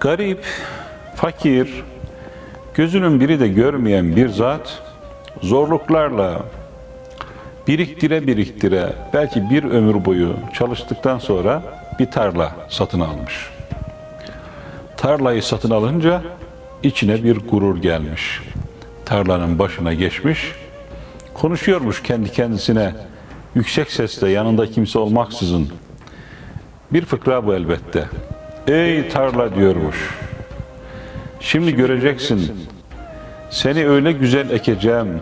Garip, fakir, gözünün biri de görmeyen bir zat zorluklarla biriktire biriktire belki bir ömür boyu çalıştıktan sonra bir tarla satın almış. Tarlayı satın alınca içine bir gurur gelmiş. Tarlanın başına geçmiş, konuşuyormuş kendi kendisine yüksek sesle yanında kimse olmaksızın. Bir fıkra bu elbette. Ey tarla diyormuş. Şimdi göreceksin. Seni öyle güzel ekeceğim,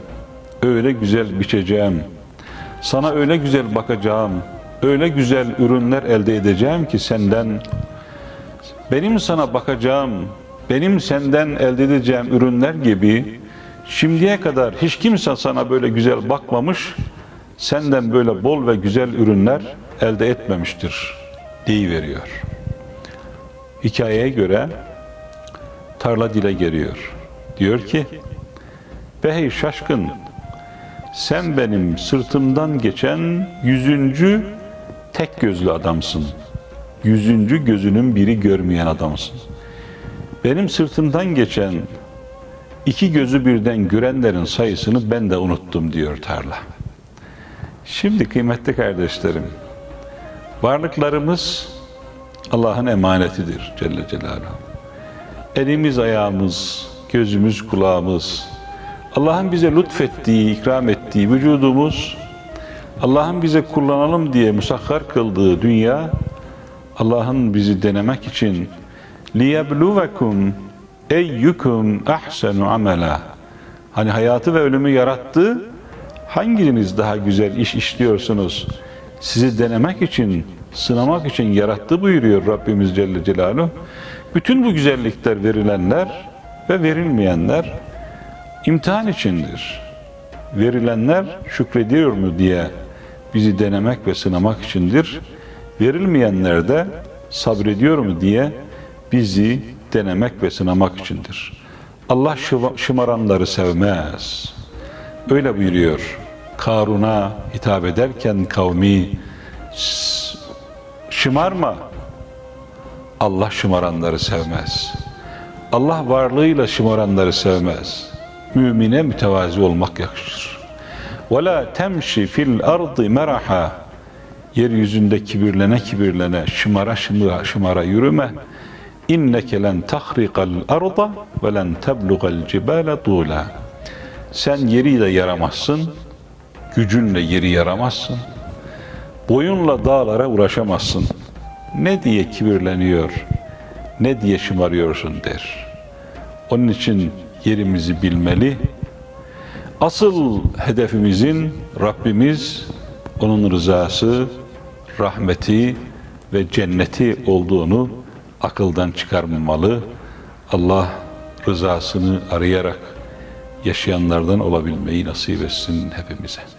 öyle güzel biçeceğim. Sana öyle güzel bakacağım, öyle güzel ürünler elde edeceğim ki senden benim sana bakacağım, benim senden elde edeceğim ürünler gibi şimdiye kadar hiç kimse sana böyle güzel bakmamış, senden böyle bol ve güzel ürünler elde etmemiştir veriyor. Hikayeye göre tarla dile geliyor. Diyor ki, Behey şaşkın, sen benim sırtımdan geçen yüzüncü tek gözlü adamsın. Yüzüncü gözünün biri görmeyen adamsın. Benim sırtımdan geçen iki gözü birden görenlerin sayısını ben de unuttum diyor tarla. Şimdi kıymetli kardeşlerim, varlıklarımız Allah'ın emanetidir Celle Celaluhu. Elimiz, ayağımız, gözümüz, kulağımız, Allah'ın bize lütfettiği, ikram ettiği vücudumuz, Allah'ın bize kullanalım diye musakhar kıldığı dünya, Allah'ın bizi denemek için liyebluvekum eyyukum ahsenu amela. Hani hayatı ve ölümü yarattı. Hanginiz daha güzel iş işliyorsunuz? Sizi denemek için, sınamak için yarattı buyuruyor Rabbimiz Celle Celaluhu. Bütün bu güzellikler verilenler ve verilmeyenler imtihan içindir. Verilenler şükrediyor mu diye bizi denemek ve sınamak içindir. Verilmeyenler de sabrediyor mu diye bizi denemek ve sınamak içindir. Allah şımaranları sevmez. Öyle buyuruyor. Karun'a hitap ederken kavmi şımarma. Allah şımaranları sevmez. Allah varlığıyla şımaranları sevmez. Mümine mütevazi olmak yakışır. وَلَا تَمْشِ فِي الْأَرْضِ مَرَحًا Yeryüzünde kibirlene kibirlene, şımara şımara, şımara yürüme. İnneke len tahrikal arda ve len teblugal cibale tuğla. Sen yeri de yaramazsın, gücünle yeri yaramazsın. Boyunla dağlara uğraşamazsın. Ne diye kibirleniyor, ne diye şımarıyorsun der. Onun için yerimizi bilmeli. Asıl hedefimizin Rabbimiz, onun rızası, rahmeti ve cenneti olduğunu akıldan çıkarmamalı. Allah rızasını arayarak yaşayanlardan olabilmeyi nasip etsin hepimize.